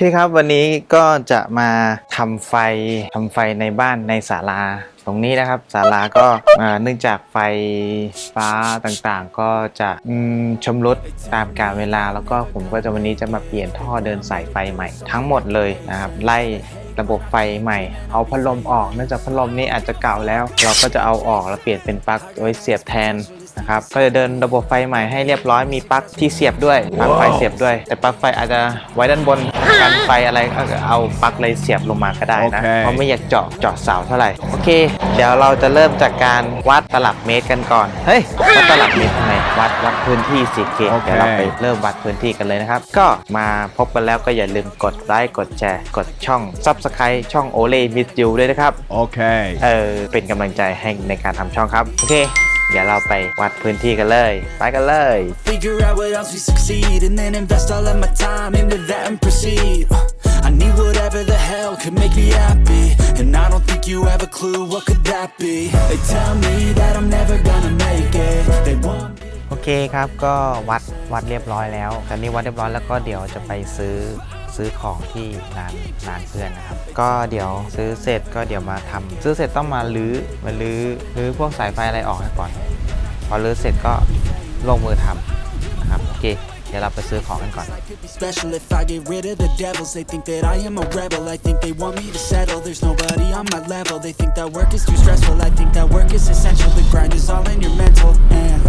เคครับวันนี้ก็จะมาทำไฟทำไฟในบ้านในศาลาตรงนี้นะครับศาลาก็เนื่องจากไฟฟ้าต่างๆ ก็จะอืมชำรุดตามกาลเวลา แล้วก็ผมก็จะวันนี้จะมาเปลี่ยนท่อเดินสายไฟใหม่ ทั้งหมดเลยนะครับไล่ระบบไฟใหม่ เอาพัดลมออกเนื่องจากพัดลมนี้อาจจะเก่าแล้ว เราก็จะเอาออกแล้วเปลี่ยนเป็นปลั๊กไว้เสียบแทน นะครับก็จะเดินระบบไฟใหม่ให้เรียบร้อยมีปลั๊กที่เสียบด้วยปลั๊กไฟเสียบด้วย แต่ปลั๊กไฟอาจจะไว้ด้านบนกันไฟอะไรก็เอาปลั๊กเลยเสียบลงมาก็ได้นะโอเคเพราะไม่อยากเจาะเจาะเสาเท่าไหร่โอเค เดี๋ยวเราจะเริ่มจากการวัดตลับเมตรกันก่อนเฮ้ยวัดตลับเมตรทำไมวัดวัดพื้นที่สิเคโอเคเดี๋ยวเราไปเริ่มวัดพื้นที่กันเลยนะครับ ก็มาพบกันแล้วก็อย่าลืมกดไลค์กดแชร์กดช่อง Subscribe ช่องโอเล่มิสยูด้วยนะครับ Okay. เออเป็นกำลังใจให้ในการทำช่องครับโอเค เดี๋ยวเราไปวัดพื้นที่กันเลย ไปกันเลย Figure out what else we succeed and then invest all of my time into that and proceed. Uh, I need whatever the hell could make me happy. And I don't think you have a clue what could that be. They tell me that I'm never gonna make it. They want me. โอเคครับก็วัดวัดเรียบร้อยแล้วตอนนี้วัดเรียบร้อยแล้วก็เดี๋ยวจะไปซื้อ ซื้อของที่ร้านร้านเพื่อนนะครับ ก็เดี๋ยวซื้อเสร็จก็เดี๋ยวมาทำซื้อเสร็จต้องมาลื้อมาลื้อลื้อพวกสายไฟอะไรออกให้ก่อน พอลื้อเสร็จก็ลงมือทำนะครับโอเคเดี๋ยวเราไปซื้อของกันก่อน special if I get rid of the devils. They think that I am a rebel. I think they want me to settle. There's nobody on my level. They think that work is too stressful. I think that work is essential. The grind is all in your mental. And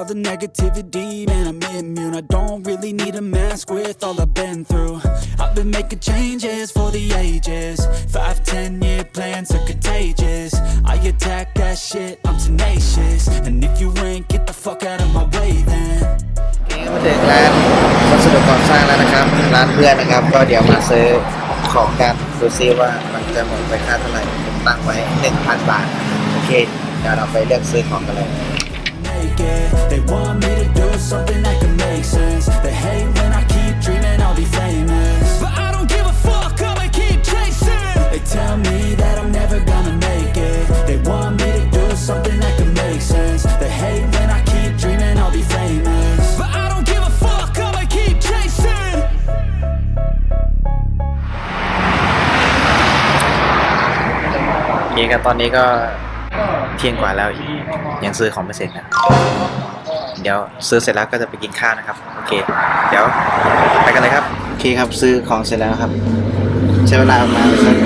All the negativity, man, I'm immune. I don't really need a mask with all I've been through. I've been making changes for the ages. Five, ten year plans are contagious. I attack that shit, I'm tenacious. And if you ain't, get the fuck out of my way then. นี่ก็มาถึงร้านวัสดุก่อสร้างแล้วนะครับ ร้านเพื่อนนะครับ ก็เดี๋ยวมาซื้อของกันดูซิว่ามันจะหมดไปค่าเท่าไหร่ผมตั้งไว้ 1,000 บาท โอเค เดี๋ยวเราไปเลือกซื้อของกันเลย it. They want me to do something that can make sense. They hate when I keep dreaming I'll be famous. But I don't give a fuck, I'ma keep chasing. They tell me that I'm never gonna make it. They want me to do something that can make sense. They hate when I keep dreaming I'll be famous. But I don't give a fuck, I'ma keep chasing. โอเคครับตอนนี้ก็ เที่ยงกว่าแล้วยังซื้อของไม่เสร็จนะเดี๋ยวซื้อเสร็จแล้วก็จะไปกินข้าวนะครับ โอเค เดี๋ยวไปกันเลยครับ โอเคครับซื้อของเสร็จแล้วครับ ใช้เวลาประมาณสัก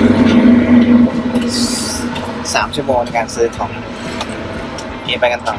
สามชั่วโมงในการซื้อของโอเคไปกันต่อ